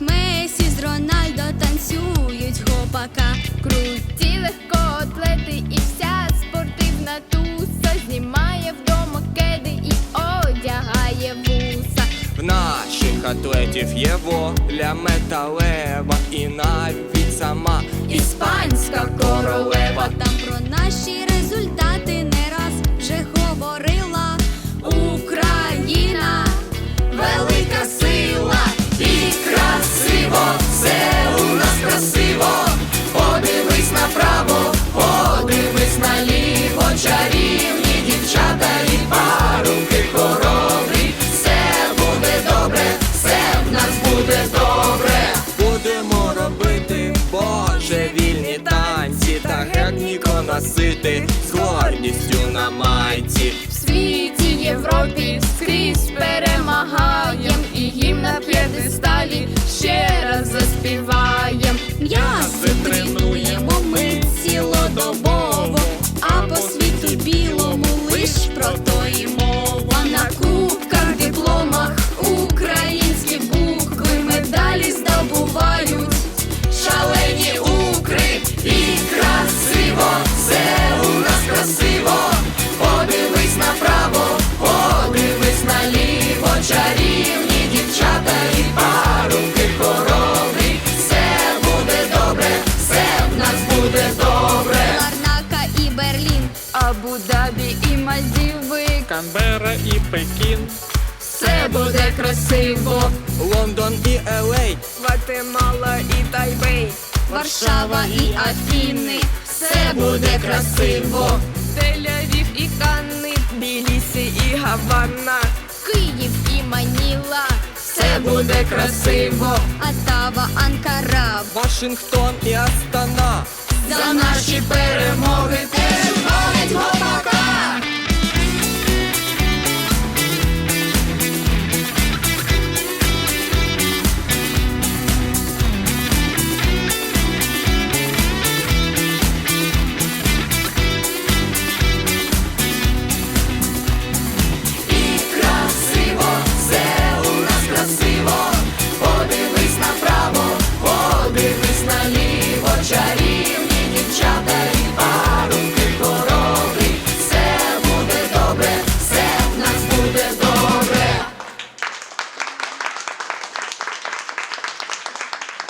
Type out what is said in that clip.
Месі з Рональдо, танцюють хопака, круті легкоатлети і вся спортивна туса знімає вдома кеди і одягає вуса. В наших атлетів є воля металева і навіть сама іспанська королева. Сити з гордістю на майці. В світі, Європі скрізь перемагаєм і гімн на п'єдесталі ще раз заспіваєм Канбера і Пекін. Все буде красиво. Лондон і Елей, Гватемала і Тайбей, Варшава і Афіни. Все буде красиво. Тель-Авів і Канни, Біліси і Гавана, Київ і Маніла. Все буде красиво. Атава, Анкара, Вашингтон і Астана. За наші перемоги.